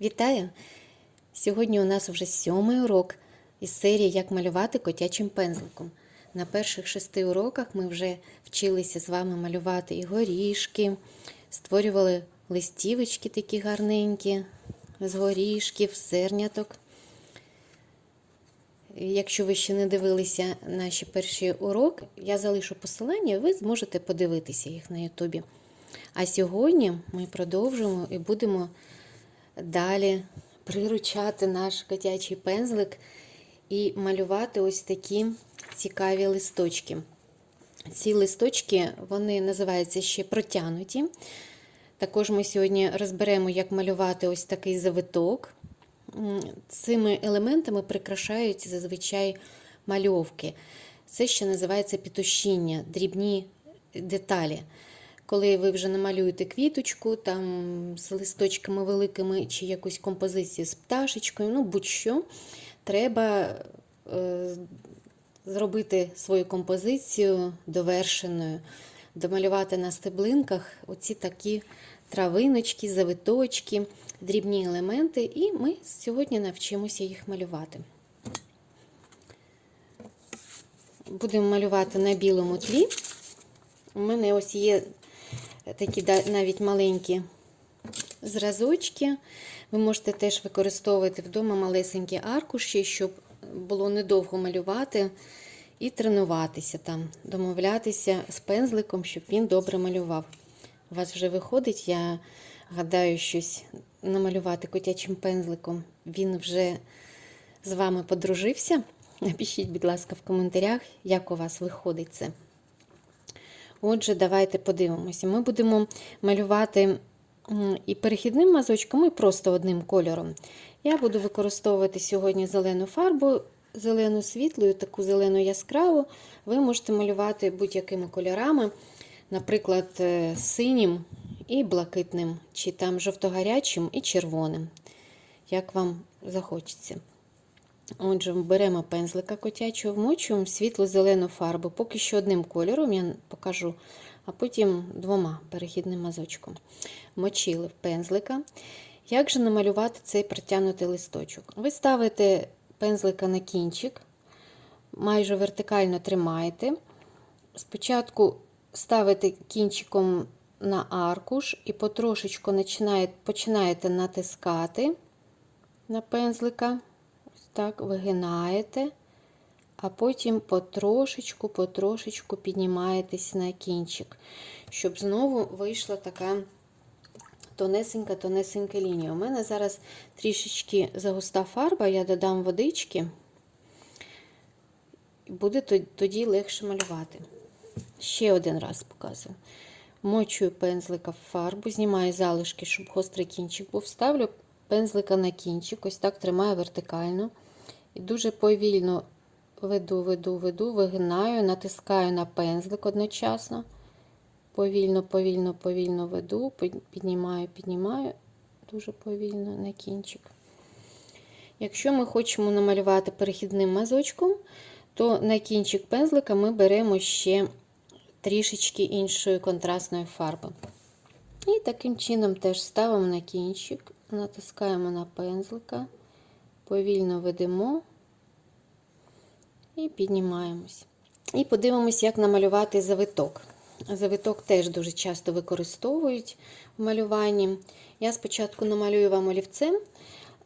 Вітаю! Сьогодні у нас вже сьомий урок із серії Як малювати котячим пензликом. На перших шести уроках ми вже вчилися з вами малювати і горішки, створювали листівочки такі гарненькі, з горішків, зерняток. Якщо ви ще не дивилися наші перші уроки, я залишу посилання, ви зможете подивитися їх на Ютубі. А сьогодні ми продовжуємо і будемо далі приручати наш котячий пензлик і малювати ось такі цікаві листочки. Ці листочки вони називаються ще протянуті. Також ми сьогодні розберемо, як малювати ось такий завиток. Цими елементами прикрашають зазвичай мальовки. Це ще називається пітушіння, дрібні деталі. Коли ви вже намалюєте квіточку там з листочками великими чи якусь композицію з пташечкою, ну будь-що, треба е, зробити свою композицію довершеною, домалювати на стеблинках оці такі травиночки, завиточки, дрібні елементи, і ми сьогодні навчимося їх малювати. Будемо малювати на білому тлі. У мене ось є такі навіть маленькі зразочки. Ви можете теж використовувати вдома малесенькі аркуші, щоб було недовго малювати і тренуватися там, домовлятися з пензликом, щоб він добре малював. У вас вже виходить, я гадаю, щось намалювати котячим пензликом. Він вже з вами подружився. Напишіть, будь ласка, в коментарях, як у вас виходить це. Отже, давайте подивимося. Ми будемо малювати і перехідним мазочком, і просто одним кольором. Я буду використовувати сьогодні зелену фарбу, зелену світлу, таку зелену яскраву. Ви можете малювати будь-якими кольорами, наприклад, синім і блакитним, чи там жовтогарячим і червоним, як вам захочеться. Отже, беремо пензлика котячого, вмочуємо світло-зелену фарбу. Поки що одним кольором я покажу, а потім двома перехідним мазочком. Мочили в пензлика. Як же намалювати цей притягнутий листочок? Ви ставите пензлика на кінчик, майже вертикально тримаєте. Спочатку ставите кінчиком на аркуш і потрошечку починаєте натискати на пензлика так вигинаєте, а потім потрошечку, потрошечку піднімаєтесь на кінчик, щоб знову вийшла така тонесенька-тонесенька лінія. У мене зараз трішечки загуста фарба, я додам водички, буде тоді легше малювати. Ще один раз показую. Мочую пензлика в фарбу, знімаю залишки, щоб гострий кінчик був. Ставлю пензлика на кінчик, ось так тримаю вертикально. І дуже повільно веду, веду, веду, вигинаю, натискаю на пензлик одночасно. Повільно, повільно, повільно веду, піднімаю, піднімаю, дуже повільно на кінчик. Якщо ми хочемо намалювати перехідним мазочком, то на кінчик пензлика ми беремо ще трішечки іншої контрастної фарби. І таким чином теж ставимо на кінчик, натискаємо на пензлика, повільно ведемо і піднімаємось. І подивимось, як намалювати завиток. Завиток теж дуже часто використовують в малюванні. Я спочатку намалюю вам олівцем.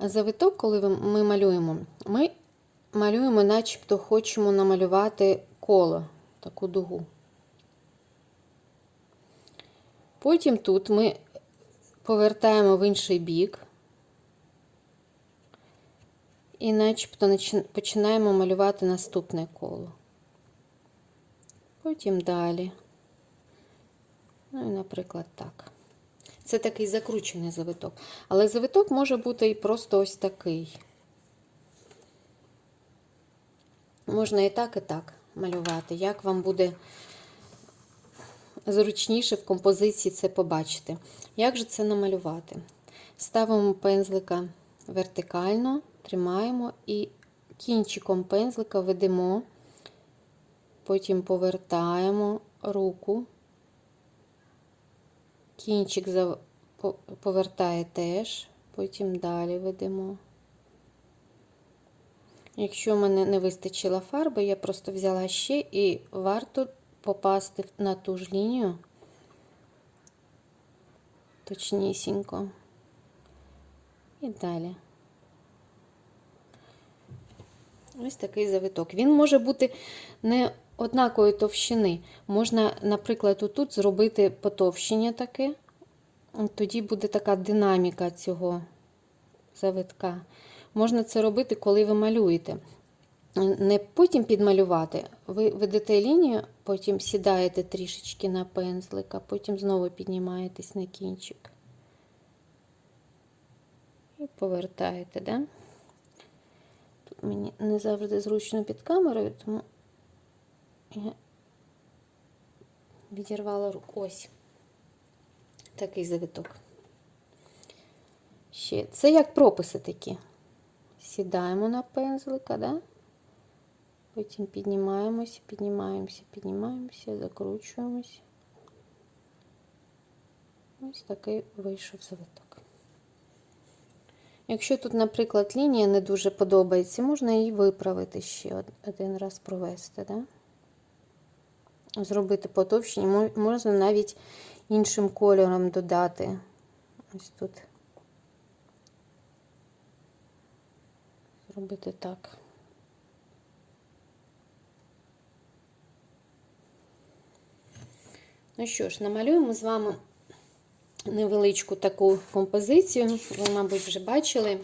Завиток, коли ми малюємо, ми малюємо, начебто хочемо намалювати коло, таку дугу. Потім тут ми повертаємо в інший бік і начебто починаємо малювати наступне коло. Потім далі. Ну і, наприклад, так. Це такий закручений завиток. Але завиток може бути і просто ось такий. Можна і так, і так малювати. Як вам буде зручніше в композиції це побачити. Як же це намалювати? Ставимо пензлика вертикально, тримаємо і кінчиком пензлика ведемо, потім повертаємо руку, кінчик повертає теж, потім далі ведемо. Якщо в мене не вистачило фарби, я просто взяла ще і варто попасти на ту ж лінію точнісінько. І далі. Ось такий завиток. Він може бути не однакової товщини. Можна, наприклад, отут зробити потовщення таке. Тоді буде така динаміка цього завитка. Можна це робити, коли ви малюєте. Не потім підмалювати. Ви ведете лінію, потім сідаєте трішечки на пензлик, а потім знову піднімаєтесь на кінчик. І повертаєте, да? Тут мені не завжди зручно під камерою, тому я відірвала руку. Ось такий завиток. Ще це як прописи такі. Сідаємо на пензлика, да? Потім піднімаємося, піднімаємося, піднімаємося, закручуємося. Ось такий вийшов завиток. Якщо тут, наприклад, лінія не дуже подобається, можна її виправити ще один раз провести, да? зробити потовщення, можна навіть іншим кольором додати. Ось тут. Зробити так. Ну що ж, намалюємо з вами невеличку таку композицію. Ви, мабуть, вже бачили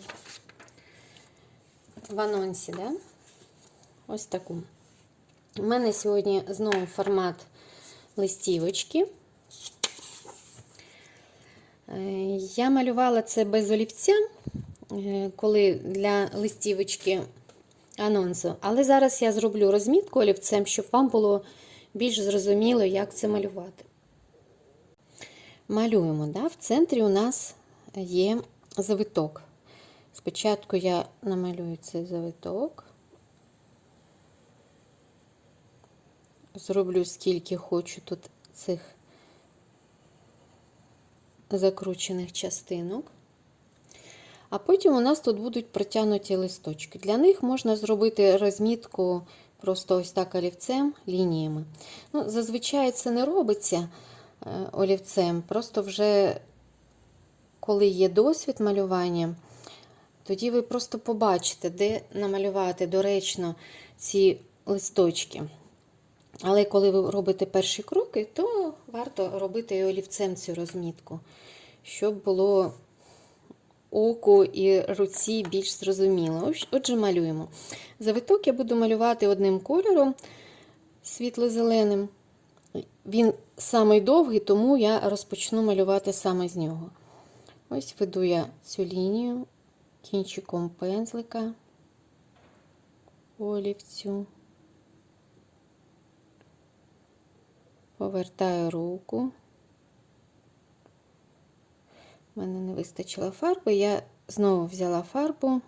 в анонсі, да? Ось таку. У мене сьогодні знову формат листівочки. Е, Я малювала це без олівця, е, коли для листівочки анонсу. Але зараз я зроблю розмітку олівцем, щоб вам було більш зрозуміло, як це малювати. Малюємо, да? в центрі у нас є завиток. Спочатку я намалюю цей завиток, зроблю скільки хочу тут цих закручених частинок. А потім у нас тут будуть протягнуті листочки. Для них можна зробити розмітку просто ось так олівцем, лініями. Ну, Зазвичай це не робиться е, олівцем, просто вже коли є досвід малювання, тоді ви просто побачите, де намалювати доречно ці листочки. Але коли ви робите перші кроки, то варто робити олівцем цю розмітку, щоб було оку і руці більш зрозуміло. Отже, малюємо. Завиток я буду малювати одним кольором світло-зеленим. Він самий довгий, тому я розпочну малювати саме з нього. Ось веду я цю лінію кінчиком пензлика олівцю. Повертаю руку. У мене не вистачило фарби, я знову взяла фарбу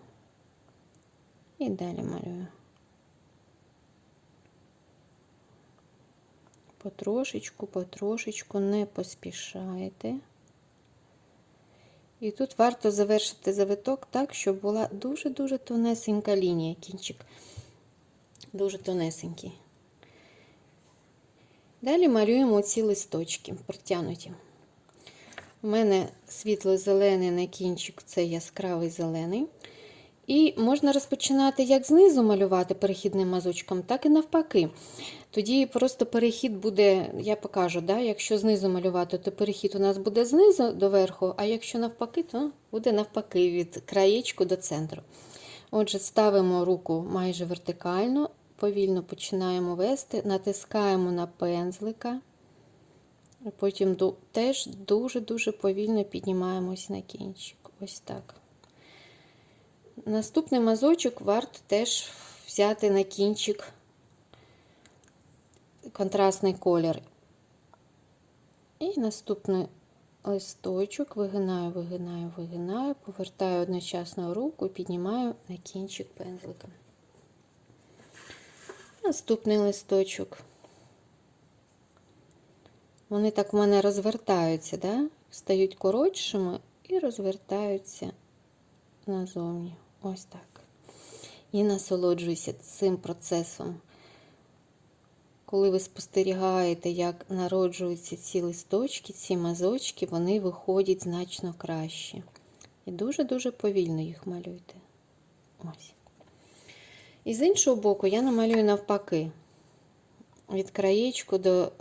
і далі малюю. Потрошечку, потрошечку, не поспішайте. І тут варто завершити завиток так, щоб була дуже-дуже тонесенька лінія, кінчик. Дуже тонесенький. Далі малюємо ці листочки, протягнуті. У мене світло-зелений на кінчик це яскравий зелений. І можна розпочинати як знизу малювати перехідним мазочком, так і навпаки. Тоді просто перехід буде, я покажу, да? якщо знизу малювати, то перехід у нас буде знизу до верху, а якщо навпаки, то буде навпаки від краєчку до центру. Отже, ставимо руку майже вертикально, повільно починаємо вести, натискаємо на пензлика. Потім теж дуже-дуже повільно піднімаємось на кінчик. Ось так. Наступний мазочок варто теж взяти на кінчик контрастний колір. І наступний листочок вигинаю, вигинаю, вигинаю, повертаю одночасно руку і піднімаю на кінчик пензлика. Наступний листочок. Вони так в мене розвертаються, да? стають коротшими і розвертаються назовні. Ось так. І насолоджуйся цим процесом. Коли ви спостерігаєте, як народжуються ці листочки, ці мазочки, вони виходять значно краще. І дуже-дуже повільно їх малюйте. Ось. І з іншого боку, я намалюю навпаки. Від краєчку до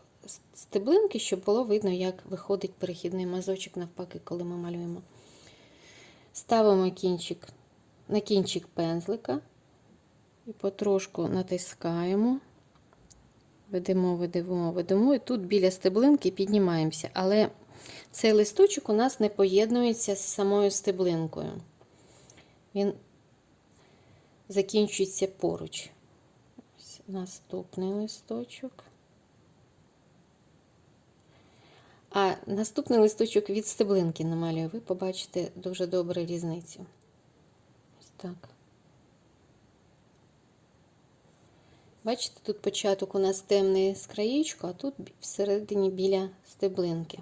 стеблинки, щоб було видно, як виходить перехідний мазочок навпаки, коли ми малюємо. Ставимо кінчик на кінчик пензлика і потрошку натискаємо. Ведемо, ведемо, ведемо. І тут біля стеблинки піднімаємося. Але цей листочок у нас не поєднується з самою стеблинкою. Він закінчується поруч. Ось наступний листочок. А наступний листочок від стеблинки намалюю. Ви побачите дуже добре різницю. Ось так. Бачите, тут початок у нас темний з краєчку, а тут всередині біля стеблинки.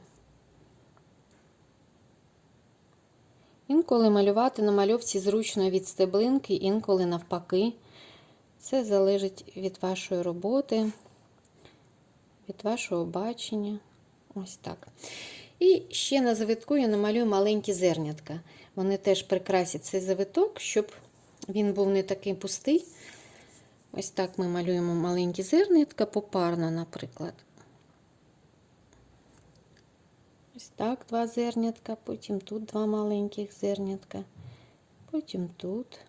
Інколи малювати на мальовці зручно від стеблинки, інколи навпаки. Це залежить від вашої роботи, від вашого бачення. Ось так. І ще на завитку я намалюю маленькі зернятка. Вони теж прикрасять цей завиток, щоб він був не такий пустий. Ось так ми малюємо маленькі зернятка, попарно, наприклад. Ось так два зернятка, потім тут два маленьких зернятка, потім тут.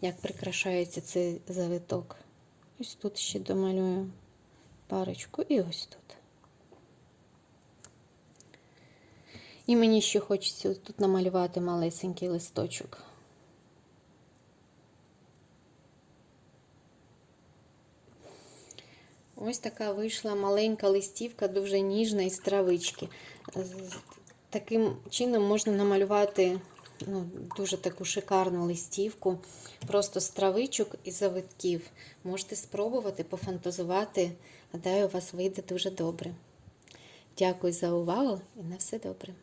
Як прикрашається цей завиток. Ось тут ще домалюю парочку і ось тут. І мені ще хочеться тут намалювати малесенький листочок. Ось така вийшла маленька листівка, дуже ніжна із травички. Таким чином можна намалювати ну, дуже таку шикарну листівку, просто з травичок і завитків. Можете спробувати пофантазувати. Гадаю, у вас вийде дуже добре. Дякую за увагу і на все добре.